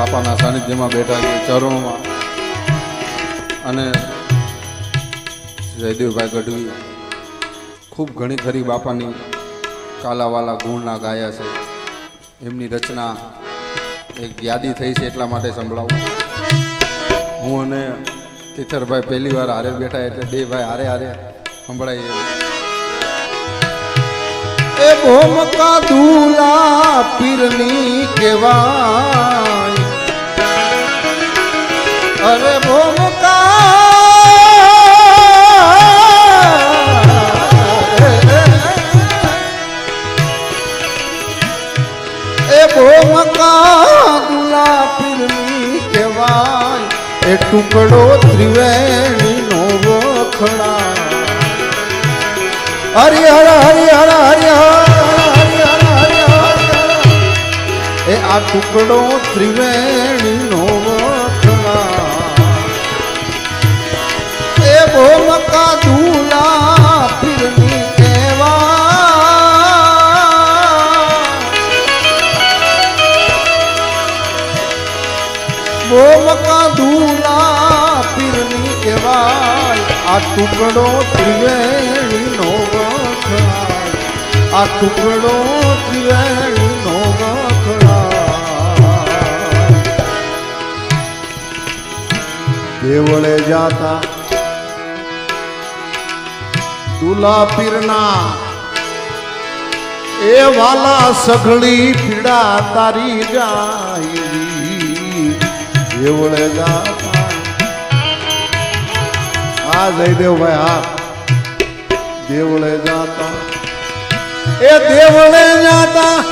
બાપાના સાનિધ્યમાં બેઠા છે, ચરણોમાં. અને જયદેવભાઈ ગઢવી ખૂબ ઘણી ખરી બાપાની કાલાવાલા ગુણના ગાયા છે. એમની રચના એક યાદી થઈ છે એટલા માટે સંભળાવું. હું અને તિથરભાઈ પહેલી વાર હારે બેઠા એટલે બે ભાઈ હારે હારે સંભળાય એવું એ ભોમકા દુલા પીરની કેવાય અરે ભોમકા. એ ભોમકા દુલા પીરની કેવાય એ ટુકડો ત્રિવેણી નો હરિ હરિહર હરિહર હરિહર હરિહર હરિ હર એ આ ટુકડો ત્રિવેણીનો વખણા એ ભોમકા દુલા પીરની કહેવા. ભોમકા દુલા પીરની કહેવાય. આ ટુકડો ત્રિવેણીનો વખણાય. આ ટુકડો ત્રિવેણીનો વખણાય. કેવળે જાતા દુલા પીરના. એ વાલા સઘળી પીડા તારી જાય દેવળે જાતા. હા જયદેવભાઈ હા. દેવળે જાતા. એ દેવળે જાતા.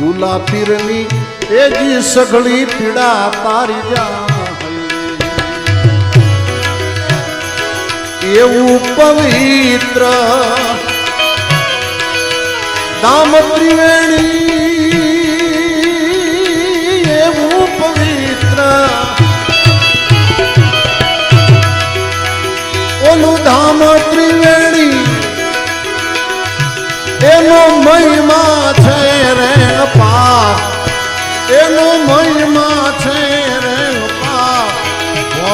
દુલા પીરની, એ જી સઘળી પીડા તારી જાય એવું પવિત્ર. દામ ત્રિવેણી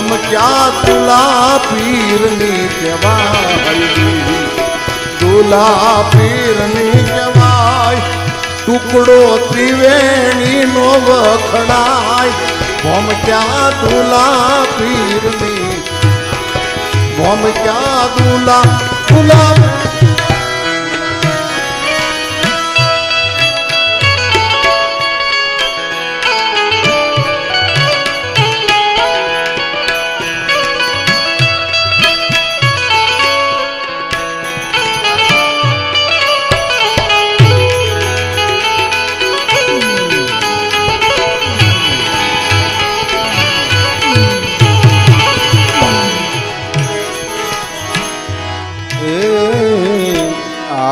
હમ ક્યાં તુલા પીરની કહેવાય તુલા પીરની કહેવાય ટુકડો ત્રિવેણી નો વખડાય હમ ક્યાં તુલા પીરની હમ ક્યાં તુલા તુલા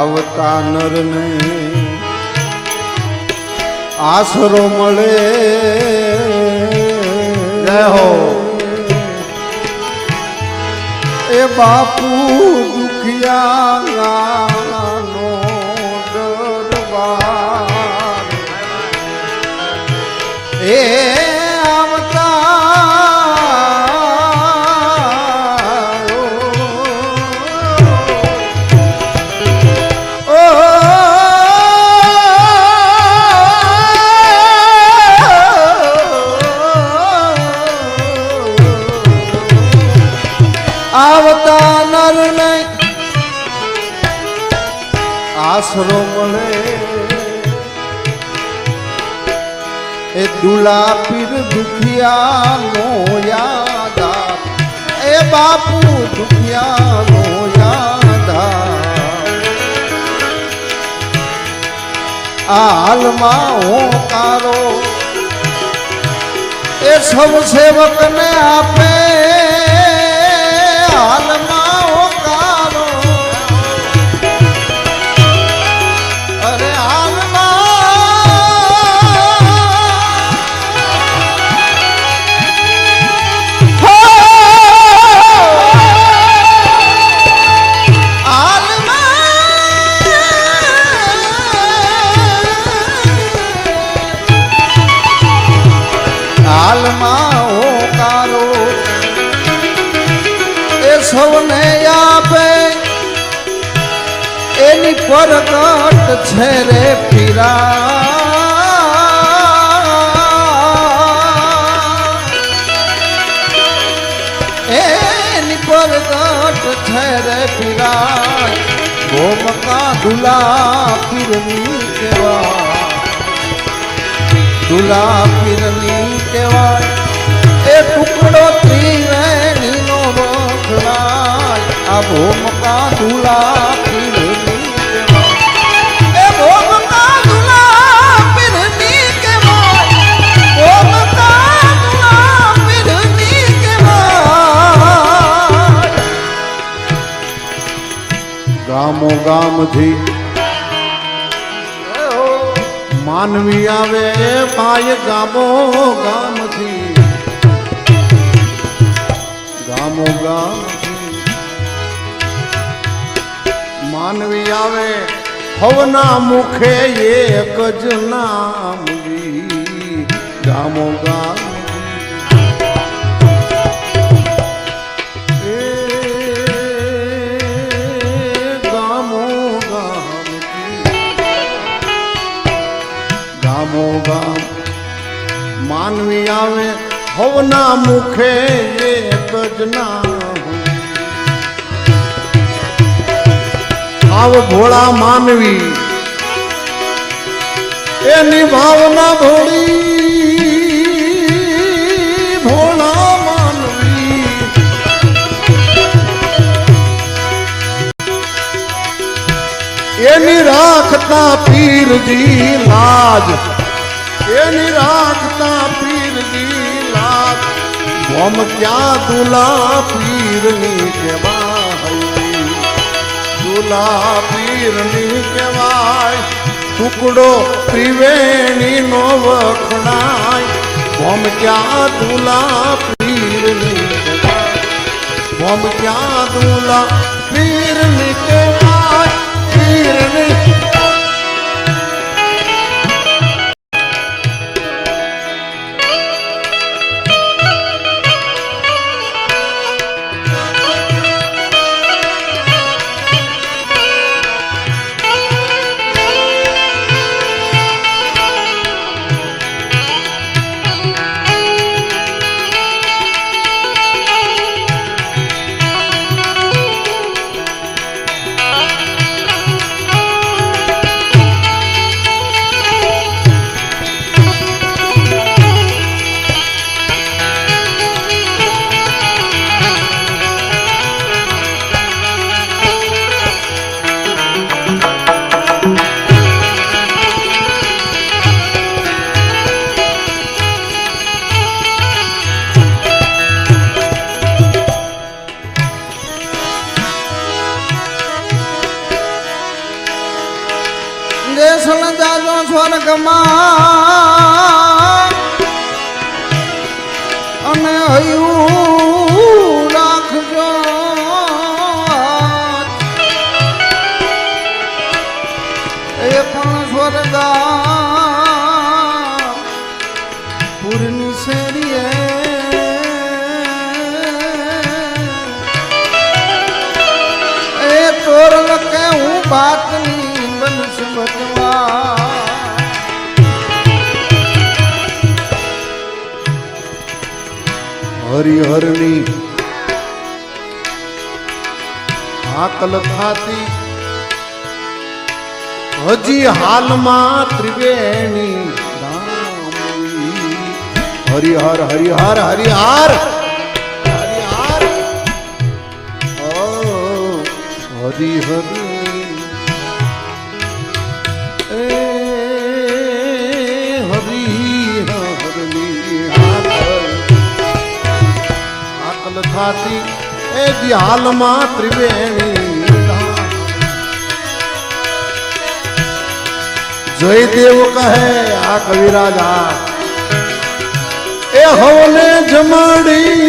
આવતા નરને આશરો મળે. હો. એ બાપુ દુખિયાનો દુખિયાનો યાદ. એ બાપુ દુખિયાનો યાદ. આ હાલમાં હું તારો એ સૌ સેવકને આપે પ્રગટ છે રે પીરા એની પ્રગટ છે રે પીરા ગોમકા દુલા પીરની કેવા દુલા પીરની કહેવાય એ ટુકડો ત્રિવેણીનો વખણાય આ ભૂમકા દુલા ગામો ગામથી. માનવી આવે ભાઈ ગામો ગામથી. ગામો ગામથી. માનવી આવે હવના મુખે એક જ નામ ગામો ગામ ગામો માનવી આવે, હવના મુખે એક જ નામ। આવ ભોળા માનવી, એની ભાવના ભોળી। ભોળા માનવી, એની રાખતા પીરજી લાજ। એની રાખતા પીરજી લાત. ગોમ ક્યાં દુલા પીરની કહેવાય? દુલા પીરની કહેવાય. ટુકડો ત્રિવેણી નો વખણાય. ગોમ ક્યાં દુલા પીરની ગોમ ક્યાં દુલા પીરની કહેવાય? પીરની સ્વર્ગમાં અને હયું રાખજો. એ પણ સ્વર્ગા પૂરની શેરીએ. એ તોરલ કે હું બાતની મનુષ્ય બચવા હરિહરની હાકલ ખાતી હજી હાલમાં ત્રિવેણી. હરિહર હરિહર હરિહર. હરિહર. હરિહર. થાતી એ દિહાલમાં હાલમાં ત્રિવેણી ધામ. જયદેવ કહે, આ કવિરાજા એ હવને જમાડી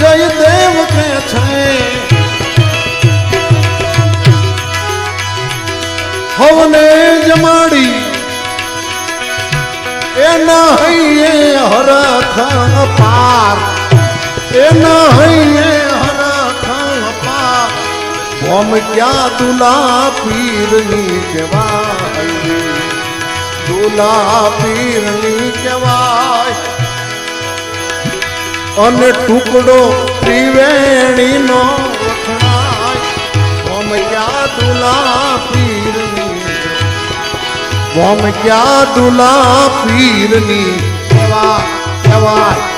જયદેવ કે છે, હવને જમાડી એના હૈયે હરખ પાર. એના હૈયે હરખ પાર. ઓમ ક્યાં દુલા પીરની કહેવાય દુલા પીરની કહેવાય અને ટુકડો ત્રિવેણીનો વખણાય ઓમ ક્યાં દુલા પીરની ઓમ ક્યાં દુલા પીરની? કહેવાય કહેવાય